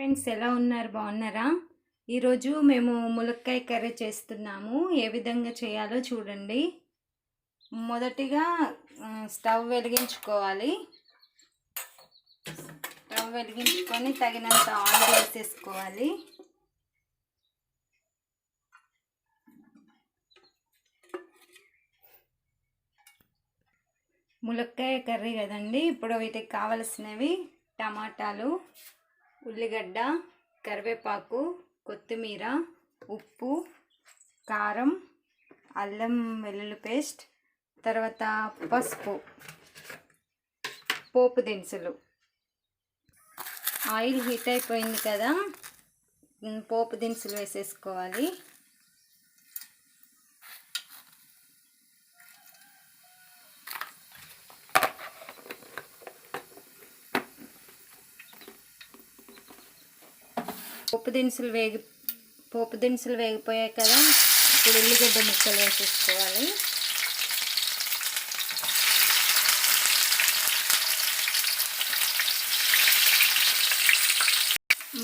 Friends ఎలా ఉన్నారు? బాగున్నారా? ఈరోజు మేము ములక్కాయ కర్రీ చేస్తున్నాము. ఏ విధంగా చేయాలో చూడండి. మొదటిగా స్టవ్ వెలిగించుకోవాలి. స్టవ్ వెలిగించుకొని తగినంత ఆయిల్ వేసేసుకోవాలి. ములక్కాయ కర్రీ కదండి. ఇప్పుడు వీటికి కావలసినవి టమాటాలు ఉల్లిగడ్డ కరివేపాకు కొత్తిమీర ఉప్పు కారం అల్లం వెల్లుల్లి పేస్ట్ తర్వాత పసుపు పోపు దినుసులు. ఆయిల్ హీట్ అయిపోయింది కదా పోపు దినుసులు వేసేసుకోవాలి. పోపు దినుసులు వేగి పోపు దినుసులు వేగిపోయాయి కదా ఇప్పుడు ఉల్లిగడ్డ ముక్కలు వేసేసుకోవాలి.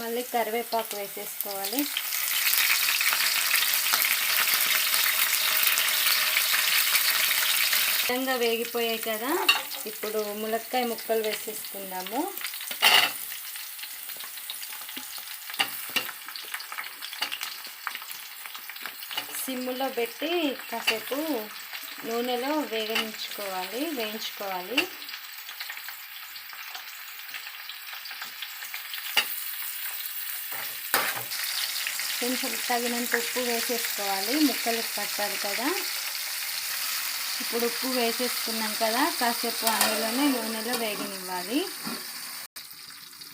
మళ్ళీ కరివేపాకు వేసేసుకోవాలి. విధంగా వేగిపోయాయి కదా ఇప్పుడు ములక్కాయ ముక్కలు వేసేసుకుందాము. సిమ్లో పెట్టి కాసేపు నూనెలో వేగనించుకోవాలి వేయించుకోవాలి. కొంచెం తగినంత ఉప్పు వేసేసుకోవాలి. ముక్కలకు పట్టాలి కదా. ఇప్పుడు ఉప్పు వేసేసుకున్నాం కదా. కాసేపు అందులోనే నూనెలో వేగనివ్వాలి.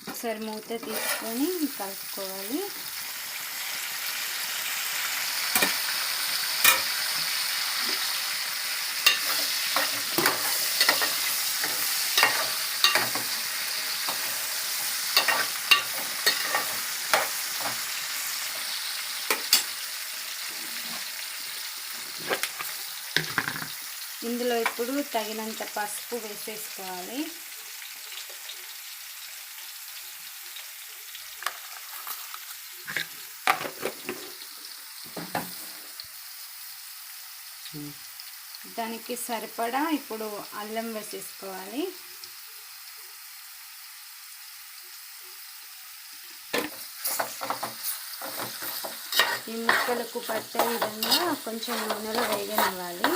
ఒకసారి మూత తీసుకొని కలుపుకోవాలి. ఇందులో ఇప్పుడు తగినంత పసుపు వేసేసుకోవాలి. దానికి సరిపడా ఇప్పుడు అల్లం వేసేసుకోవాలి. ఈ ముక్కలకు పట్టే విధంగా కొంచెం నూనెలో వేగనివ్వాలి.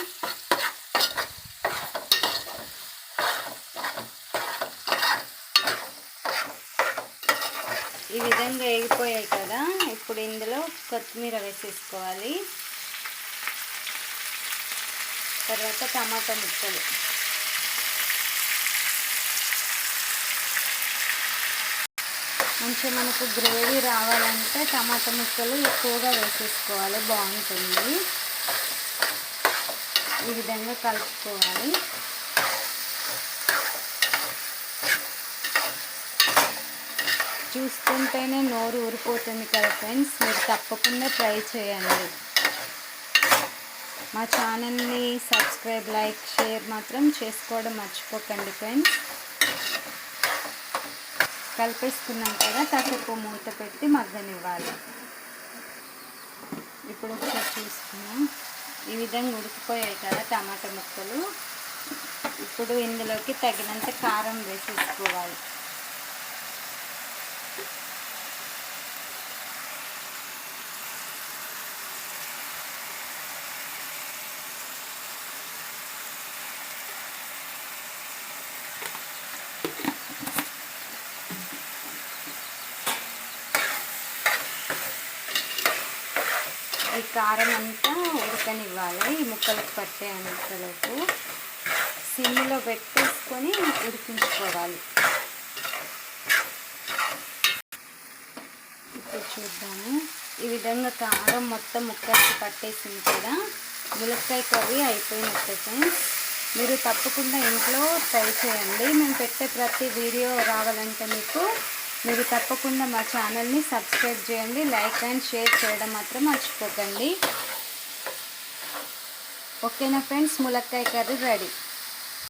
ఈ విధంగా వేగిపోయాయి కదా ఇప్పుడు ఇందులో కొత్తిమీర వేసేసుకోవాలి. తర్వాత టమాటా ముక్కలు. మంచిగా మనకు గ్రేవీ రావాలంటే టమాటా ముక్కలు ఎక్కువగా వేసేసుకోవాలి. బాగుంటుంది. ఈ విధంగా కలుపుకోవాలి. చూస్తుంటేనే నోరు ఊరిపోతుంది కదా ఫ్రెండ్స్. మీరు తప్పకుండా ట్రై చేయండి. మా ఛానల్ని సబ్స్క్రైబ్ లైక్ షేర్ మాత్రం చేసుకోవడం మర్చిపోకండి ఫ్రెండ్స్. కలిపేసుకున్నాం కదా కాసేపు మూత పెట్టి మగ్గనివ్వాలి. ఇప్పుడు ఒకసారి చూసుకున్నాం ఈ విధంగా ఉడికిపోయాయి కదా టమాటా ముక్కలు. ఇప్పుడు ఇందులోకి తగినంత కారం వేసేసుకోవాలి. ఈ కారం అంతా ఉడకనివ్వాలి ఈ ముక్కలకు పట్టే అంతలోపు. సిమ్లో పెట్టేసుకొని ఉడికించుకోవాలి. ఇప్పుడు చూద్దాము. ఈ విధంగా కారం మొత్తం ముక్కలకి పట్టేసింది కదా. ములక్కాయ కర్రీ అయిపోయింది ఫ్రెండ్స్. మీరు తప్పకుండా ఇంట్లో ట్రై చేయండి. మేము పెట్టే ప్రతి వీడియో రావాలంటే మీకు మీరు తప్పకుండా మా ఛానల్ని సబ్స్క్రైబ్ చేయండి లైక్ అండ్ షేర్ చేయడం మాత్రం మర్చిపోకండి. ఓకేనా ఫ్రెండ్స్? ములక్కాయ కర్రీ రెడీ.